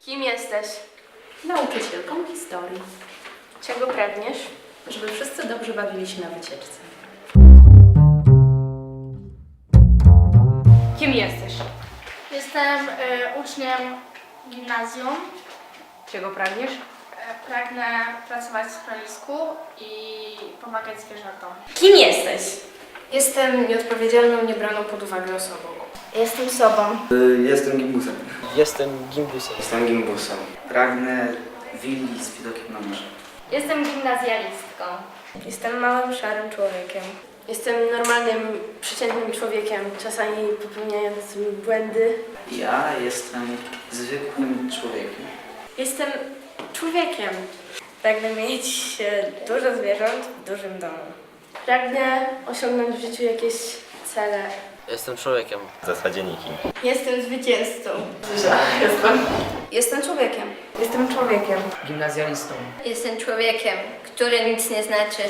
Kim jesteś? Nauczycielką historii, Czego pragniesz? żeby wszyscy dobrze bawili się na wycieczce. Kim jesteś? Jestem y, uczniem gimnazjum. Czego pragniesz? E, Pragnę pracować w schronisku i pomagać zwierzętom. Kim jesteś? Jestem nieodpowiedzialną, niebraną pod uwagę osobą. Jestem sobą. Y, Jestem gimbusem. Jestem gimbusem. Jestem gimbusem. Pragnę willi z widokiem na morze. Jestem gimnazjalistką. Jestem małym, szarym człowiekiem. Jestem normalnym, przeciętnym człowiekiem, czasami popełniającym błędy. Ja jestem zwykłym człowiekiem. Jestem człowiekiem. Pragnę mieć dużo zwierząt w dużym domu. Pragnę osiągnąć w życiu jakieś cele. Jestem człowiekiem. W zasadzie nikim. Jestem zwycięzcą. Jestem człowiekiem. Jestem człowiekiem. gimnazjalistą. Jestem człowiekiem, który nic nie znaczy.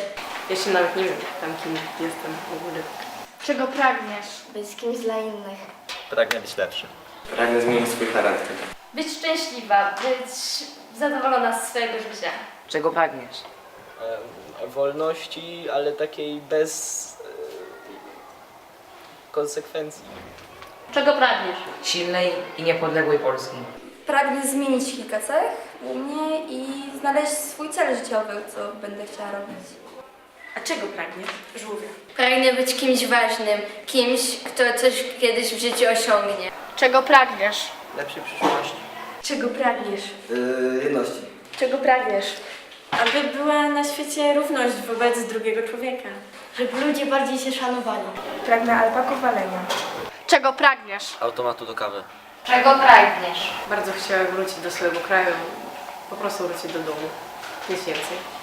Jeszcze nawet nie wiem tam kim jestem w ogóle. Czego pragniesz? Być kimś dla innych. Pragnę być lepszy. Pragnę zmienić swój charakter. Być szczęśliwa, być zadowolona z swojego życia. Czego pragniesz? Wolności, ale takiej bez konsekwencji. Czego pragniesz? Silnej i niepodległej Polski. Pragnę zmienić kilka cech u mnie i znaleźć swój cel życiowy, co będę chciała robić. A czego pragniesz? Żółwia. Pragnę być kimś ważnym, kimś, kto coś kiedyś w życiu osiągnie. Czego pragniesz? Lepszej przyszłości. Czego pragniesz? Yy, jedności. Czego pragniesz? Aby była na świecie równość wobec drugiego człowieka. Żeby ludzie bardziej się szanowali. Pragnę alpakowalenia. Czego pragniesz? Automatu do kawy. Czego pragniesz? Bardzo chciałam wrócić do swojego kraju, po prostu wrócić do domu. Nic więcej.